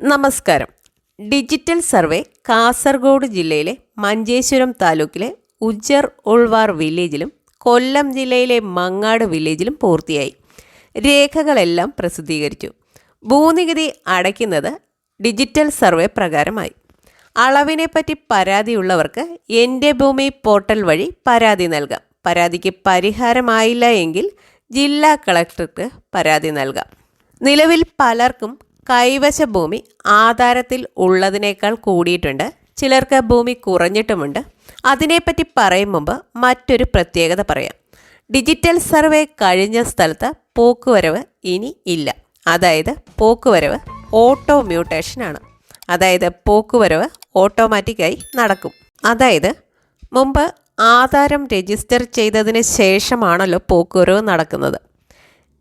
നമസ്കാരം. Digital survey Kasaragod ജില്ലയിലെ മഞ്ചേശ്വരം താലൂക്കിലെ ഉജ്ജർ ഉൾവാർ വില്ലേജിലും കൊല്ലം ജില്ലയിലെ മങ്ങാട് വില്ലേജിലും പൂർത്തിയായി. രേഖകളെല്ലാം പ്രസിദ്ധീകരിച്ചു. ഭൂനികുതി അടയ്ക്കുന്നത് ഡിജിറ്റൽ സർവേ പ്രകാരമായി. അളവിനെപ്പറ്റി പരാതിയുള്ളവർക്ക് എന്റെ ഭൂമി പോർട്ടൽ വഴി പരാതി നൽകാം. പരാതിക്ക് പരിഹാരമായില്ല എങ്കിൽ ജില്ലാ കളക്ടർക്ക് പരാതി നൽകാം. നിലവിൽ പലർക്കും കൈവശ ഭൂമി ആധാരത്തിൽ ഉള്ളതിനേക്കാൾ കൂടിയിട്ടുണ്ട്. ചിലർക്ക് ഭൂമി കുറഞ്ഞിട്ടുമുണ്ട്. അതിനെപ്പറ്റി പറയും മുമ്പ് മറ്റൊരു പ്രത്യേകത പറയാം. ഡിജിറ്റൽ സർവേ കഴിഞ്ഞ സ്ഥലത്ത് പോക്കുവരവ് ഇനി ഇല്ല. അതായത് പോക്കുവരവ് ഓട്ടോ മ്യൂട്ടേഷനാണ് അതായത് പോക്കുവരവ് ഓട്ടോമാറ്റിക്കായി നടക്കും. അതായത് മുമ്പ് ആധാരം രജിസ്റ്റർ ചെയ്തതിന് ശേഷമാണല്ലോ പോക്കുവരവ് നടക്കുന്നത്.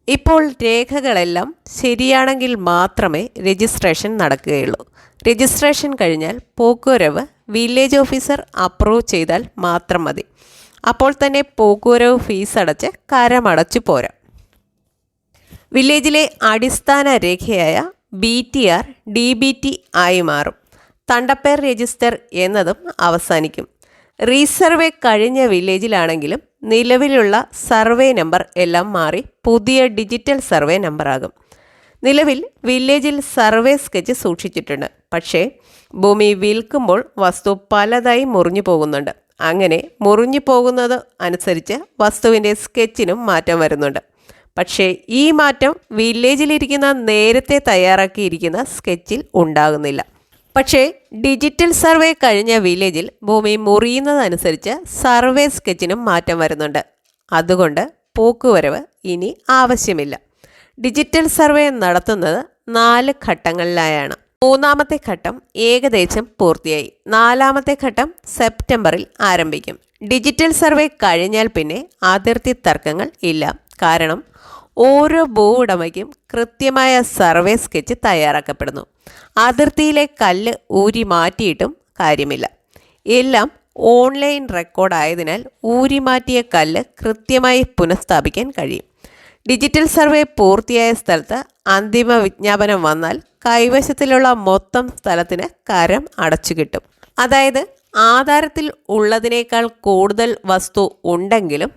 ഇപ്പോൾ രേഖകളെല്ലാം ശരിയാണെങ്കിൽ മാത്രമേ രജിസ്ട്രേഷൻ നടക്കുകയുള്ളൂ. രജിസ്ട്രേഷൻ കഴിഞ്ഞാൽ പോക്കുവരവ് വില്ലേജ് ഓഫീസർ അപ്രൂവ് ചെയ്താൽ മാത്രം മതി. അപ്പോൾ തന്നെ പോക്കുവരവ് ഫീസ് അടച്ച് കരമടച്ചു പോരാ. വില്ലേജിലെ അടിസ്ഥാന രേഖയായ B T R D B T ആയി മാറും. തണ്ടപ്പേർ രജിസ്റ്റർ എന്നതും അവസാനിക്കും. റീസർവേ കഴിഞ്ഞ വില്ലേജിലാണെങ്കിലും നിലവിലുള്ള സർവേ നമ്പർ എല്ലാം മാറി പുതിയ ഡിജിറ്റൽ സർവേ നമ്പറാകും. നിലവിൽ വില്ലേജിൽ സർവേ സ്കെച്ച് സൂക്ഷിച്ചിട്ടുണ്ട്. പക്ഷേ ഭൂമി വിൽക്കുമ്പോൾ വസ്തു പലതായി മുറിഞ്ഞു പോകുന്നുണ്ട്. അങ്ങനെ മുറിഞ്ഞു പോകുന്നത് അനുസരിച്ച് വസ്തുവിന്റെ സ്കെച്ചിനും മാറ്റം വരുന്നുണ്ട്. പക്ഷേ ഈ മാറ്റം വില്ലേജിലിരിക്കുന്ന നേരത്തെ തയ്യാറാക്കിയിരിക്കുന്ന സ്കെച്ചിൽ ഉണ്ടാകുന്നില്ല. പക്ഷേ ഡിജിറ്റൽ സർവേ കഴിഞ്ഞ വില്ലേജിൽ ഭൂമി മുറിയുന്നതനുസരിച്ച് സർവേ സ്കെച്ചിനും മാറ്റം വരുന്നുണ്ട്. അതുകൊണ്ട് പോക്കുവരവ് ഇനി ആവശ്യമില്ല. ഡിജിറ്റൽ സർവേ നടത്തുന്നത് നാല് ഘട്ടങ്ങളിലായാണ്. മൂന്നാമത്തെ ഘട്ടം ഏകദേശം പൂർത്തിയായി. നാലാമത്തെ ഘട്ടം സെപ്റ്റംബറിൽ ആരംഭിക്കും. ഡിജിറ്റൽ സർവേ കഴിഞ്ഞാൽ പിന്നെ അതിർത്തി തർക്കങ്ങൾ ഇല്ല. കാരണം ഓരോ ഭൂ ഉടമയ്ക്കും കൃത്യമായ സർവേ സ്കെച്ച് തയ്യാറാക്കപ്പെടുന്നു. അതിർത്തിയിലെ കല്ല് ഊരി മാറ്റിയിട്ടും കാര്യമില്ല. എല്ലാം ഓൺലൈൻ റെക്കോർഡായതിനാൽ ഊരി മാറ്റിയ കല്ല് കൃത്യമായി പുനഃസ്ഥാപിക്കാൻ കഴിയും. ഡിജിറ്റൽ സർവേ പൂർത്തിയായ സ്ഥലത്ത് അന്തിമ വിജ്ഞാപനം വന്നാൽ കൈവശത്തിലുള്ള മൊത്തം സ്ഥലത്തിന് കരം അടച്ചു കിട്ടും. അതായത് ആധാരത്തിൽ ഉള്ളതിനേക്കാൾ കൂടുതൽ വസ്തു ഉണ്ടെങ്കിലും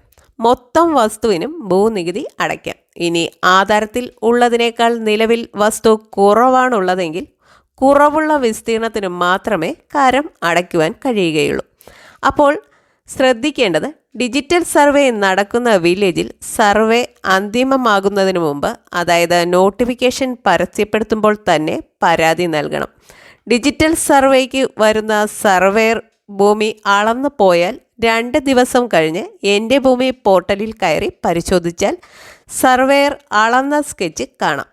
മൊത്തം വസ്തുവിനും ഭൂനികുതി അടയ്ക്കാം. ഇനി ആധാരത്തിൽ ഉള്ളതിനേക്കാൾ നിലവിൽ വസ്തു കുറവാണുള്ളതെങ്കിൽ കുറവുള്ള വിസ്തീർണത്തിന് മാത്രമേ കരം അടയ്ക്കുവാൻ കഴിയുകയുള്ളൂ. അപ്പോൾ ശ്രദ്ധിക്കേണ്ടത് ഡിജിറ്റൽ സർവേ നടക്കുന്ന വില്ലേജിൽ സർവേ അന്തിമമാകുന്നതിന് മുമ്പ് അതായത് നോട്ടിഫിക്കേഷൻ പരസ്യപ്പെടുത്തുമ്പോൾ തന്നെ പരാതി നൽകണം. ഡിജിറ്റൽ സർവേക്ക് വരുന്ന സർവേർ ഭൂമി അളന്നു പോയാൽ രണ്ട് ദിവസം കഴിഞ്ഞ് എന്റെ ഭൂമി പോർട്ടലിൽ കയറി പരിശോധിച്ചാൽ സർവേയർ അളന്ന സ്കെച്ച് കാണാം.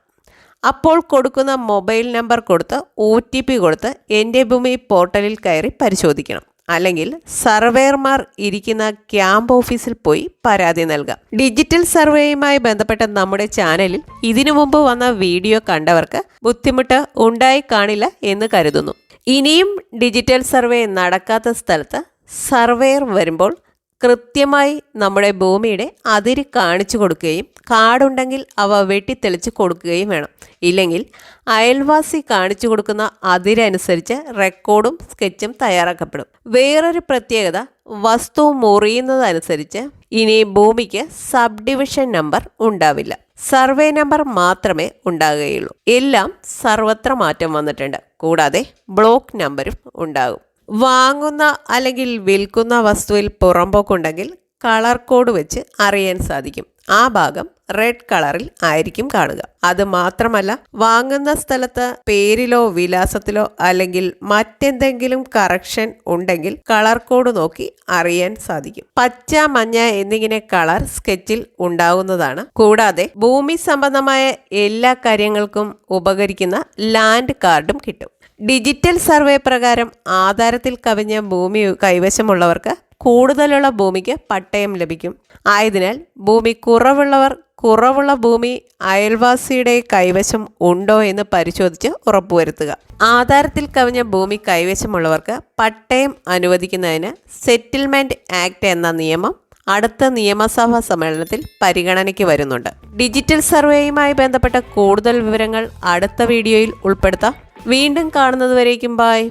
അപ്പോൾ കൊടുക്കുന്ന മൊബൈൽ നമ്പർ കൊടുത്ത് ഒ ടി പി കൊടുത്ത് എന്റെ ഭൂമി പോർട്ടലിൽ കയറി പരിശോധിക്കണം. അല്ലെങ്കിൽ സർവേയർമാർ ഇരിക്കുന്ന ക്യാമ്പ് ഓഫീസിൽ പോയി പരാതി നൽകാം. ഡിജിറ്റൽ സർവേയുമായി ബന്ധപ്പെട്ട നമ്മുടെ ചാനലിൽ ഇതിനു മുമ്പ് വന്ന വീഡിയോ കണ്ടവർക്ക് ബുദ്ധിമുട്ട് ഉണ്ടായി കാണില്ല എന്ന് കരുതുന്നു. ഇനിയും ഡിജിറ്റൽ സർവേ നടക്കാത്ത സ്ഥലത്ത് സർവേയർ വരുമ്പോൾ കൃത്യമായി നമ്മുടെ ഭൂമിയുടെ അതിര് കാണിച്ചു കൊടുക്കുകയും കാടുണ്ടെങ്കിൽ അവ വെട്ടിത്തെളിച്ച് കൊടുക്കുകയും വേണം. ഇല്ലെങ്കിൽ അയൽവാസി കാണിച്ചു കൊടുക്കുന്ന അതിരനുസരിച്ച് റെക്കോർഡും സ്കെച്ചും തയ്യാറാക്കപ്പെടും. വേറൊരു പ്രത്യേകത വസ്തു മുറിയുന്നതനുസരിച്ച് ഇനി ഭൂമിക്ക് സബ് ഡിവിഷൻ നമ്പർ ഉണ്ടാവില്ല. സർവേ നമ്പർ മാത്രമേ ഉണ്ടാകുകയുള്ളൂ. എല്ലാം സർവത്ര മാറ്റം വന്നിട്ടുണ്ട്. കൂടാതെ ബ്ലോക്ക് നമ്പരും ഉണ്ടാകും. വാങ്ങുന്ന അല്ലെങ്കിൽ വിൽക്കുന്ന വസ്തുവിൽ പുറമ്പോക്കുണ്ടെങ്കിൽ കളർ കോഡ് വെച്ച് അറിയാൻ സാധിക്കും. ആ ഭാഗം റെഡ് കളറിൽ ആയിരിക്കും കാണുക. അത് മാത്രമല്ല വാങ്ങുന്ന സ്ഥലത്ത് പേരിലോ വിലാസത്തിലോ അല്ലെങ്കിൽ മറ്റെന്തെങ്കിലും കറക്ഷൻ ഉണ്ടെങ്കിൽ കളർ കോഡ് നോക്കി അറിയാൻ സാധിക്കും. പച്ച മഞ്ഞ എന്നിങ്ങനെ കളർ സ്കെച്ചിൽ ഉണ്ടാകുന്നതാണ് കൂടാതെ ഭൂമി സംബന്ധമായ എല്ലാ കാര്യങ്ങൾക്കും ഉപകരിക്കുന്ന ലാൻഡ് കാർഡും കിട്ടും. ഡിജിറ്റൽ സർവേ പ്രകാരം ആധാരത്തിൽ കവിഞ്ഞ ഭൂമി കൈവശമുള്ളവർക്ക് കൂടുതലുള്ള ഭൂമിക്ക് പട്ടയം ലഭിക്കും. ആയതിനാൽ ഭൂമി കുറവുള്ളവർ കുറവുള്ള ഭൂമി അയൽവാസിയുടെ കൈവശം ഉണ്ടോ എന്ന് പരിശോധിച്ച് ഉറപ്പുവരുത്തുക. ആധാരത്തിൽ കവിഞ്ഞ ഭൂമി കൈവശമുള്ളവർക്ക് പട്ടയം അനുവദിക്കുന്നതിന് സെറ്റിൽമെന്റ് ആക്ട് എന്ന നിയമം അടുത്ത നിയമസഭാ സമ്മേളനത്തിൽ പരിഗണനയ്ക്ക് വരുന്നുണ്ട്. ഡിജിറ്റൽ സർവേയുമായി ബന്ധപ്പെട്ട കൂടുതൽ വിവരങ്ങൾ അടുത്ത വീഡിയോയിൽ ഉൾപ്പെടുത്താം. വീണ്ടും കാണുന്നതുവരേക്കും ബായ്